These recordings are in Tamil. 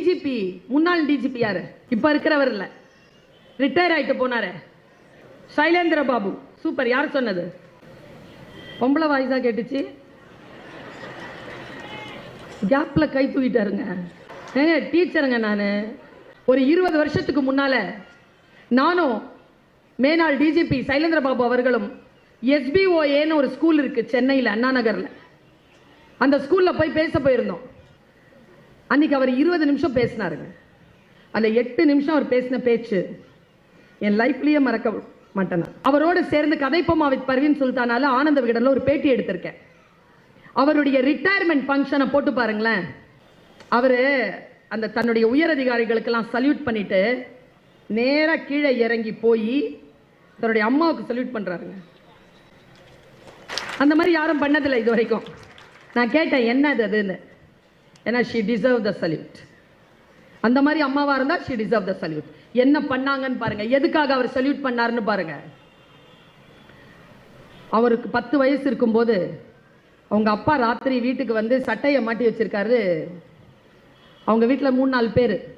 டிஜிபி முன்னாள் டிஜிபி யாரு? இப்போ இருக்கிறவர் இல்லை. ரிட்டையர் ஆயிட்டு போனாரு. சைலேந்திர பாபு. சூப்பர் யார் சொன்னது? பொம்பளை வாய்ஸா கேட்டுச்சு. கேப்ல கை தூக்கிட்டாருங்க. ஏங்க டீச்சருங்க நான். ஒரு இருபது வருஷத்துக்கு முன்னால் நானும் மேனாள் டிஜிபி சைலேந்திர பாபு அவர்களும் எஸ்பிஓஏன்னு ஒரு ஸ்கூல் இருக்கு சென்னையில் அண்ணா நகர்ல. அந்த ஸ்கூல்ல போய் பேச போயிருந்தோம். அன்னைக்கு அவர் இருபது நிமிஷம் பேசினாருங்க. அந்த எட்டு நிமிஷம் அவர் பேசின பேச்சு என் லைஃப்லயே மறக்க மாட்டேன் அவரோடு சேர்ந்து கதைப்பமா வித் பர்வீன் சுல்தானால ஆனந்த விகடன்ல ஒரு பேட்டி எடுத்திருக்கேன். அவருடைய ரிட்டையர்மெண்ட் ஃபங்க்ஷனை போட்டு பாருங்களேன். அவர் அந்த தன்னுடைய உயர் அதிகாரிகளுக்கெல்லாம் சல்யூட் பண்ணிட்டு நேராக கீழே இறங்கி போய் தன்னுடைய அம்மாவுக்கு சல்யூட் பண்ணுறாருங்க அந்த மாதிரி யாரும் பண்ணதில்லை இது வரைக்கும். நான் கேட்டேன் என்னது அதுன்னு ஏன்னா ஷி டிசர்வ் த சல்யூட் அந்த மாதிரி அம்மாவாக இருந்தால் ஷி டிசர்வ் த சல்யூட் என்ன பண்ணாங்கன்னு பாருங்க. எதுக்காக அவர் சல்யூட் பண்ணாருன்னு பாருங்க. அவருக்கு பத்து வயசு இருக்கும்போது அவங்க அப்பா ராத்திரி வீட்டுக்கு வந்து சட்டையை மாட்டி வச்சிருக்காரு. அவங்க வீட்டில் மூணு நாலு பேர்.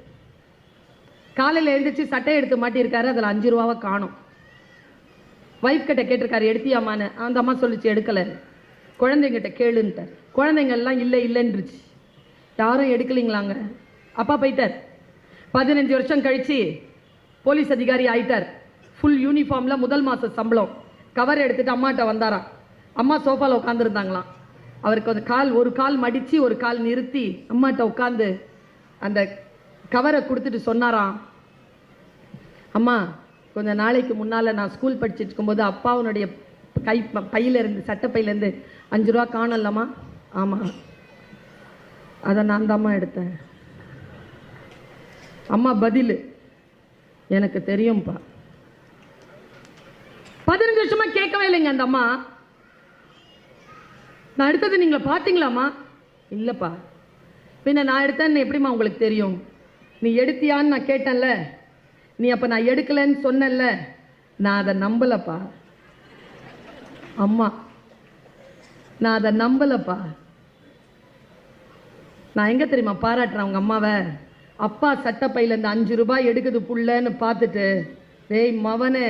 காலையில் எழுந்திரிச்சு சட்டையை எடுத்து மாட்டியிருக்காரு. அதில் அஞ்சு ரூபாவை காணும். வைஃப் கிட்ட கேட்டிருக்காரு எடுத்தியாமான்னு அந்த அம்மா சொல்லிச்சு எடுக்கலை. குழந்தைங்கிட்ட கேளுன்ட்டார். குழந்தைங்கள்லாம் இல்லை இல்லைன்றுச்சு. யாரும் எடுக்கலைங்களாங்க? அப்பா போயிட்டார். பதினஞ்சு வருஷம் கழிச்சு போலீஸ் அதிகாரி ஆயிட்டார். ஃபுல் யூனிஃபார்மில் முதல் மாத சம்பளம். கவர் எடுத்துகிட்டு அம்மாட்ட வந்தாராம். அம்மா சோஃபாவில் உட்காந்துருந்தாங்களாம் அவருக்கு அந்த கால் ஒரு கால் மடித்து ஒரு கால் நிறுத்தி அம்மாட்ட உட்காந்து அந்த கவரை கொடுத்துட்டு சொன்னாராம். அம்மா கொஞ்சம் நாளைக்கு முன்னால் நான் ஸ்கூல் படிச்சுட்டு இருக்கும்போது அப்பாவுனுடைய கை பையிலேருந்து சட்டப்பையிலேருந்து சட்டை அஞ்சு ரூபா காணலம்மா ஆமாம் அதை நான் தாம்மா எடுத்தேன். அம்மா பதில். எனக்கு தெரியும்ப்பா பதினஞ்சு வருஷமா கேட்கவே இல்லைங்க அந்த அம்மா. நான் எடுத்தது நீங்க பார்த்தீங்களாம்மா? இல்லைப்பா. பின்ன நான் எடுத்தேன்னு எப்படிம்மா உங்களுக்கு தெரியும்? நீ எடுத்தியான்னு நான் கேட்டேன்ல. நீ அப்போ நான் எடுக்கலைன்னு சொன்னேன்ல. நான் அதை நம்பலப்பா. அம்மா நான் அதை நம்பலப்பா. நான் எங்கே தெரியுமா பாராட்டுறேன் அவங்க அம்மாவை? அப்பா சட்டப்பையிலேருந்து இந்த அஞ்சு ரூபாய் எடுக்குது புள்ளன்னு பார்த்துட்டு டேய் மவனே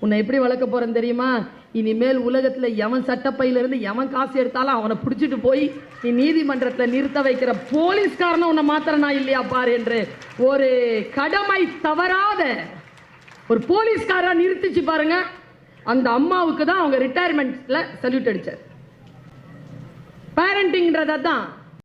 உன்னை எப்படி வளர்க்க போகிறேன்னு தெரியுமா? இனிமேல் உலகத்தில் எவன் சட்டப்பையிலேருந்து எவன் காசு எடுத்தாலும் அவனை பிடிச்சிட்டு போய் நீ நீதிமன்றத்தில் நிறுத்த வைக்கிற போலீஸ்காரனை உன்னை மாத்திரனா இல்லையா பாரு என்று ஒரு கடமை தவறாத ஒரு போலீஸ்காராக நிறுத்திச்சு பாருங்க. அந்த அம்மாவுக்கு தான் அவங்க ரிட்டையர்மெண்ட்டில் சல்யூட் அடித்தார் பேரண்டிங்கிறத தான்